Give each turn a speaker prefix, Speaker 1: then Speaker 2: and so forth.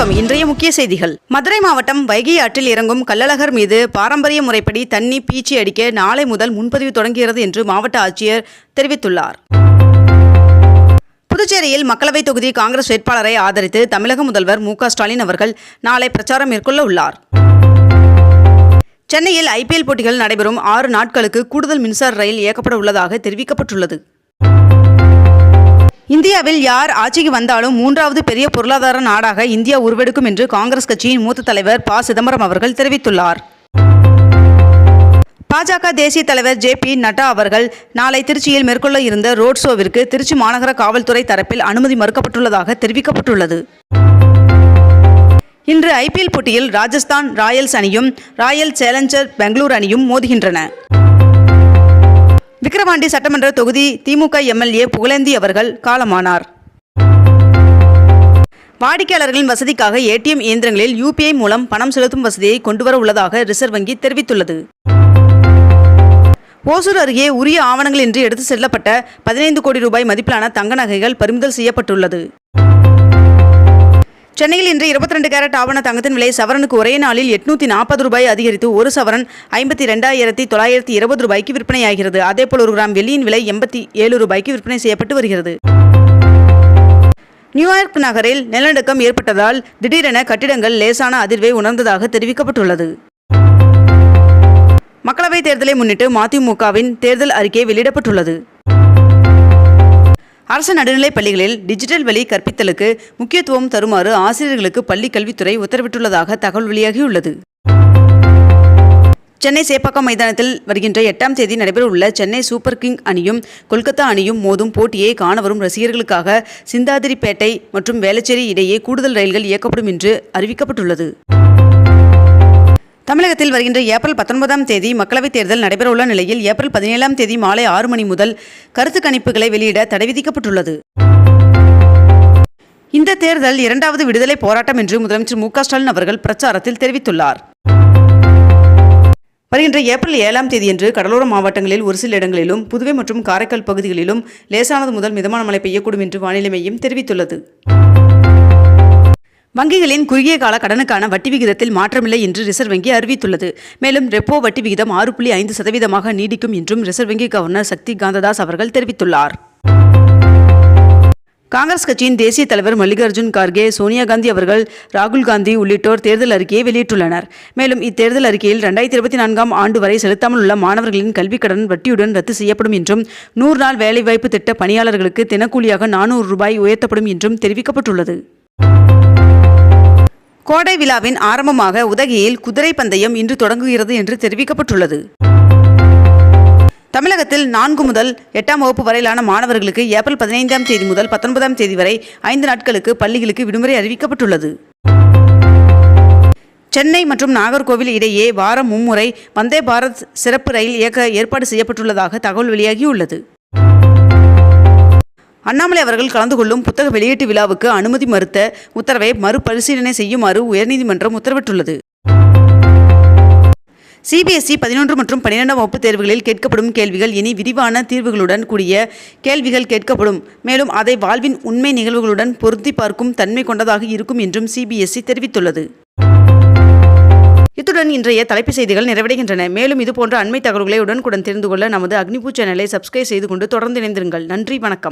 Speaker 1: வணக்கம். இன்றைய முக்கிய செய்திகள். மதுரை மாவட்டம் வைகை ஆற்றில் இறங்கும் கள்ளழகர் மீது பாரம்பரிய முறைப்படி தண்ணி பீச்சி அடிக்க நாளை முதல் முன்பதிவு தொடங்குகிறது என்று மாவட்ட ஆட்சியர் தெரிவித்துள்ளார். புதுச்சேரியில் மக்களவைத் தொகுதி காங்கிரஸ் வேட்பாளரை ஆதரித்து தமிழக முதல்வர் மு ஸ்டாலின் அவர்கள் நாளை பிரச்சாரம் மேற்கொள்ள உள்ளார். சென்னையில் ஐபிஎல் போட்டிகள் நடைபெறும் ஆறு நாட்களுக்கு கூடுதல் மின்சார ரயில் இயக்கப்பட உள்ளதாக தெரிவிக்கப்பட்டுள்ளது. இந்தியாவில் யார் ஆட்சிக்கு வந்தாலும் மூன்றாவது பெரிய பொருளாதார நாடாக இந்தியா உருவெடுக்கும் என்று காங்கிரஸ் கட்சியின் மூத்த தலைவர் ப. சிதம்பரம் அவர்கள் தெரிவித்துள்ளார். பாஜக தேசிய தலைவர் ஜே. பி. நட்டா அவர்கள் நாளை திருச்சியில் மேற்கொள்ள இருந்த ரோட் ஷோவிற்கு திருச்சி மாநகர காவல்துறை தரப்பில் அனுமதி மறுக்கப்பட்டுள்ளதாக தெரிவிக்கப்பட்டுள்ளது. இன்று ஐபிஎல் போட்டியில் ராஜஸ்தான் ராயல்ஸ் அணியும் ராயல் சேலஞ்சர் பெங்களூர் அணியும் மோதுகின்றன. விக்கிரவாண்டி சட்டமன்ற தொகுதி திமுக எம்எல்ஏ புகழேந்தி அவர்கள் காலமானார். வாடிக்கையாளர்களின் வசதிக்காக ஏடிஎம் இயந்திரங்களில் யூபிஐ மூலம் பணம் செலுத்தும் வசதியை கொண்டுவர உள்ளதாக ரிசர்வ் வங்கி தெரிவித்துள்ளது. ஓசூர் அருகே உரிய ஆவணங்களின்றி எடுத்து செல்லப்பட்ட பதினைந்து கோடி ரூபாய் மதிப்பிலான தங்க நகைகள் பறிமுதல் செய்யப்பட்டுள்ளது. சென்னையில் இன்று இருபத்தி ரெண்டு கேரட் ஆவண தங்கத்தின் விலை சவரனுக்கு ஒரே நாளில் எட்நூத்தி நாற்பது ரூபாய் அதிகரித்து ஒரு சவரன் ஐம்பத்தி ரெண்டாயிரத்தி தொள்ளாயிரத்தி இருபது ரூபாய்க்கு விற்பனையாகிறது. அதேபோல் ஒரு கிராம் வெள்ளியின் விலை எண்பத்தி ஏழு ரூபாய்க்கு விற்பனை செய்யப்பட்டு வருகிறது. நியூயார்க் நகரில் நிலநடுக்கம் ஏற்பட்டதால் திடீரென கட்டிடங்கள் லேசான அதிர்வை உணர்ந்ததாக தெரிவிக்கப்பட்டுள்ளது. மக்களவைத் தேர்தலை முன்னிட்டு மதிமுகவின் தேர்தல் அறிக்கை வெளியிடப்பட்டுள்ளது. அரசு நடுநிலைப் பள்ளிகளில் டிஜிட்டல் வழி கற்பித்தலுக்கு முக்கியத்துவம் தருமாறு ஆசிரியர்களுக்கு பள்ளிக் கல்வித்துறை உத்தரவிட்டுள்ளதாக தகவல் வெளியாகியுள்ளது. சென்னை சேப்பாக்கம் மைதானத்தில் வருகின்ற எட்டாம் தேதி நடைபெறவுள்ள சென்னை சூப்பர் கிங் அணியும் கொல்கத்தா அணியும் மோதும் போட்டியை காண வரும் ரசிகர்களுக்காக சிந்தாதிரிப்பேட்டை மற்றும் வேளச்சேரி இடையே கூடுதல் ரயில்கள் இயக்கப்படும் என்று அறிவிக்கப்பட்டுள்ளது. தமிழகத்தில் வருகின்ற ஏப்ரல் பத்தொன்பதாம் தேதி மக்களவைத் தேர்தல் நடைபெறவுள்ள நிலையில் ஏப்ரல் பதினேழாம் தேதி மாலை ஆறு மணி முதல் கருத்து கணிப்புகளை வெளியிட தடை விதிக்கப்பட்டுள்ளது. இந்த தேர்தல் இரண்டாவது விடுதலை போராட்டம் என்று முதலமைச்சர் மு ஸ்டாலின் அவர்கள் பிரச்சாரத்தில் தெரிவித்துள்ளார். வருகின்ற ஏப்ரல் ஏழாம் தேதியன்று கடலோர மாவட்டங்களில் ஒரு சில இடங்களிலும் புதுவை மற்றும் காரைக்கால் பகுதிகளிலும் லேசானது முதல் மிதமான மழை பெய்யக்கூடும் என்று வானிலை மையம் தெரிவித்துள்ளது. வங்கிகளின் குறுகிய கால கடனுக்கான வட்டி விகிதத்தில் மாற்றமில்லை என்று ரிசர்வ் வங்கி அறிவித்துள்ளது. மேலும் ரெப்போ வட்டி விகிதம் ஆறு புள்ளி ஐந்து சதவீதமாக நீடிக்கும் என்றும் ரிசர்வ் வங்கி கவர்னர் சக்தி காந்ததாஸ் அவர்கள் தெரிவித்துள்ளார். காங்கிரஸ் கட்சியின் தேசிய தலைவர் மல்லிகார்ஜுன் கார்கே சோனியா காந்தி அவர்கள் ராகுல் காந்தி உள்ளிட்டோர் தேர்தல் அறிக்கையை வெளியிட்டுள்ளனர். மேலும் இத்தேர்தல் அறிக்கையில் ரெண்டாயிரத்தி இருபத்தி நான்காம் ஆண்டு வரை செலுத்தாமல் உள்ள மாணவர்களின் கல்விக் கடன் வட்டியுடன் ரத்து செய்யப்படும் என்றும் நூறு நாள் வேலைவாய்ப்பு திட்ட பணியாளர்களுக்கு தினக்கூலியாக நானூறு ரூபாய் உயர்த்தப்படும் என்றும் தெரிவிக்கப்பட்டுள்ளது. கோடை விழாவின் ஆரம்பமாக உதகையில் குதிரை பந்தயம் இன்று தொடங்குகிறது என்று தெரிவிக்கப்பட்டுள்ளது. தமிழகத்தில் நான்கு முதல் எட்டாம் வகுப்பு வரையிலான மாணவர்களுக்கு ஏப்ரல் பதினைந்தாம் தேதி முதல் பத்தொன்பதாம் தேதி வரை ஐந்து நாட்களுக்கு பள்ளிகளுக்கு விடுமுறை அறிவிக்கப்பட்டுள்ளது. சென்னை மற்றும் நாகர்கோவில் இடையே வாரம் மும்முறை வந்தே பாரத் சிறப்பு ரயில் இயக்க ஏற்பாடு செய்யப்பட்டுள்ளதாக தகவல் வெளியாகியுள்ளது. அண்ணாமலை அவர்கள் கலந்து கொள்ளும் புத்தக வெளியீட்டு விழாவுக்கு அனுமதி மறுத்த உத்தரவை மறுபரிசீலனை செய்யுமாறு உயர்நீதிமன்றம் உத்தரவிட்டுள்ளது. சிபிஎஸ்இ பதினொன்று மற்றும் பன்னிரெண்டாம் வகுப்பு தேர்வுகளில் கேட்கப்படும் கேள்விகள் இனி விரிவான தீர்வுகளுடன் கூடிய கேள்விகள் கேட்கப்படும். மேலும் அதை வாழ்வின் உண்மை நிகழ்வுகளுடன் பொருத்தி பார்க்கும் தன்மை கொண்டதாக இருக்கும் என்றும் சிபிஎஸ்இ தெரிவித்துள்ளது. இத்துடன் இன்றைய தலைப்பு செய்திகள் நிறைவடைகின்றன. மேலும் இதுபோன்ற அண்மை தகவல்களை உடனுக்குடன் தெரிந்து கொள்ள நமது அக்னிபூ சேனலை சப்ஸ்கிரைப் செய்து கொண்டு தொடர்ந்து இணைந்திருங்கள். நன்றி வணக்கம்.